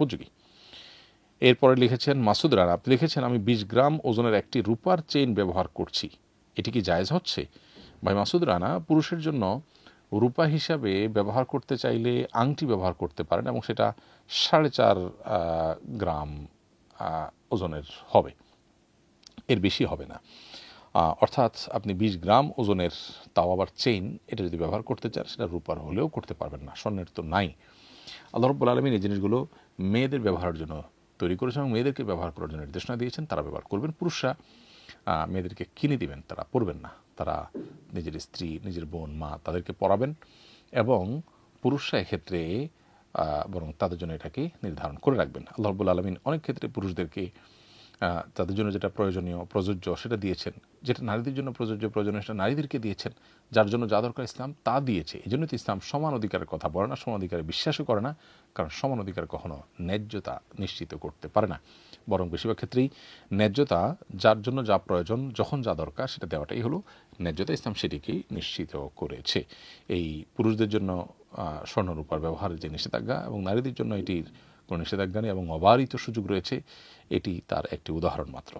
উপযোগী। এরপরে লিখেছেন, মাসুদ রানা, আপনি লিখেছেন, আমি বিশ গ্রাম ওজনের একটি রূপার চেইন ব্যবহার করছি। এটি কি জায়েজ হচ্ছে? ভাই মাসুদ রানা, পুরুষের জন্য রূপা হিসাবে ব্যবহার করতে চাইলে আংটি ব্যবহার করতে পারেন এবং সেটা সাড়ে চার গ্রাম ওজনের হবে। এর বেশি হবে না। অর্থাৎ আপনি বিশ গ্রাম ওজনের তাও আবার চেইন, এটা যদি ব্যবহার করতে চান, সেটা রূপার হলেও করতে পারবেন না। স্বর্ণের তো নাই। আল্লাহ রব্বুল আলমিন এই জিনিসগুলো মেয়েদের ব্যবহারের জন্য তৈরি করেছেন এবং মেয়েদেরকে ব্যবহার করার জন্য নির্দেশনা দিয়েছেন। তারা ব্যবহার করবেন। পুরুষরা মেয়েদেরকে কিনে দিবেন। তারা পড়বেন না। তারা নিজের স্ত্রী, নিজের বোন, মা তাদেরকে পড়াবেন এবং পুরুষরা এক্ষেত্রে বরং তাদের জন্য এটাকে নির্ধারণ করে রাখবেন। আল্লাহ রব্বুল আলমিন অনেক ক্ষেত্রে পুরুষদেরকে তাদের জন্য যেটা প্রয়োজনীয়, প্রযোজ্য সেটা দিয়েছেন। যেটা নারীদের জন্য প্রযোজ্য, প্রয়োজনীয় সেটা নারীদেরকে দিয়েছেন। যার জন্য যা দরকার ইসলাম তা দিয়েছে। এই জন্য তো ইসলাম সমান অধিকারের কথা বলে না, সমান অধিকারে বিশ্বাসও করে না, কারণ সমান অধিকার কখনো ন্যায্যতা নিশ্চিত করতে পারে না। বরং বেশিরভাগ ক্ষেত্রেই ন্যায্যতা, যার জন্য যা প্রয়োজন, যখন যা দরকার সেটা দেওয়াটাই হলো ন্যায্যতা। ইসলাম সেটিকেই নিশ্চিত করেছে। এই পুরুষদের জন্য স্বর্ণরূপার ব্যবহারের যে নিষেধাজ্ঞা এবং নারীদের জন্য এটির কোনো নিষেধাজ্ঞা নেই এবং অবারিত সুযোগ রয়েছে, এটি তার একটি উদাহরণ মাত্র।